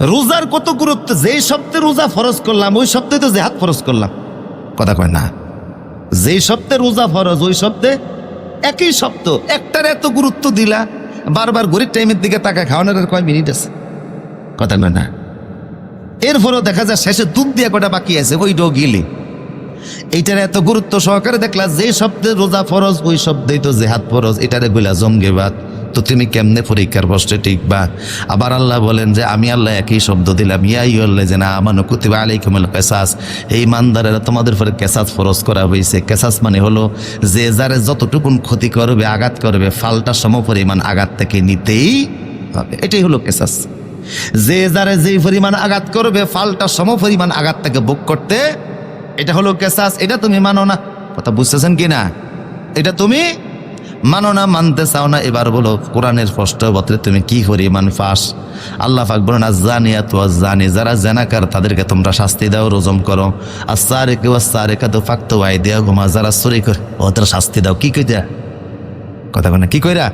রোজার কত গুরুত্ব? যেই সপ্তাহে রোজা ফরজ করলাম, ওই সপ্তাহে তো জেহাদ ফরজ করলাম। কথা কয় না। যেই সপ্তাহে রোজা ফরজ, ওই সপ্তাহে একই সপ্তাহ, একটার এত গুরুত্ব দিলা। বারবার গরিব টাইমের দিকে টাকা খাওয়ানোর কয় মিনিট আছে? কথা কয় না। এরপরেও দেখা যায় শেষে দুধ দিয়ে কটা বাকি আছে ওইটাও গিলি এইটার এত গুরুত্ব সহকারে দেখলা যে শব্দে রোজা ফরজ, ওই শব্দেই তো জেহাদ ফরজ। এটারে বইলা জমগে বাদ তো তুমি কেমনে পরীক্ষার বসতে টিকবা? আবার আল্লাহ বলেন যে, আমি আল্লাহ একই শব্দ দিলাম। ইয়াই আল্লাহ যে না আমানো কুতিবা আলাইকুমুল কেসাস। এই মানদারেরা তোমাদের পরে কেসাস ফরজ করা হয়েছে কেসাস মানে হলো যে যারে যতটুকুন ক্ষতি করবে, আঘাত করবে, ফালটা সমপরিমাণ আঘাত থেকে নিতেই হবে। এটাই হলো কেসাস। যে যারে যেই পরিমাণ আঘাত করবে, ফালটা সমপরিমাণ আঘাত থেকে ভোগ করতে এটা হলো কেসাস, এটা তুমি মানো না। কথা বুঝতেছেন কি না এটা তুমি মানো না, মানতে চাও না। এবার বলো, কোরআনের স্পষ্ট বতরে তুমি কি পরিমাণ ফাঁস আল্লাহ ফাক পাক বলেন জানিয়া তো জানি যারা জেনাকার তাদেরকে তোমরা শাস্তি দাও, রোজম করো। আর সারে কেউ সারে কাতো ফাঁকতো আই দেয়া ঘুমা যারা চুরি করে ওদের শাস্তি দাও। কি কইতা কথা না কি কইরা?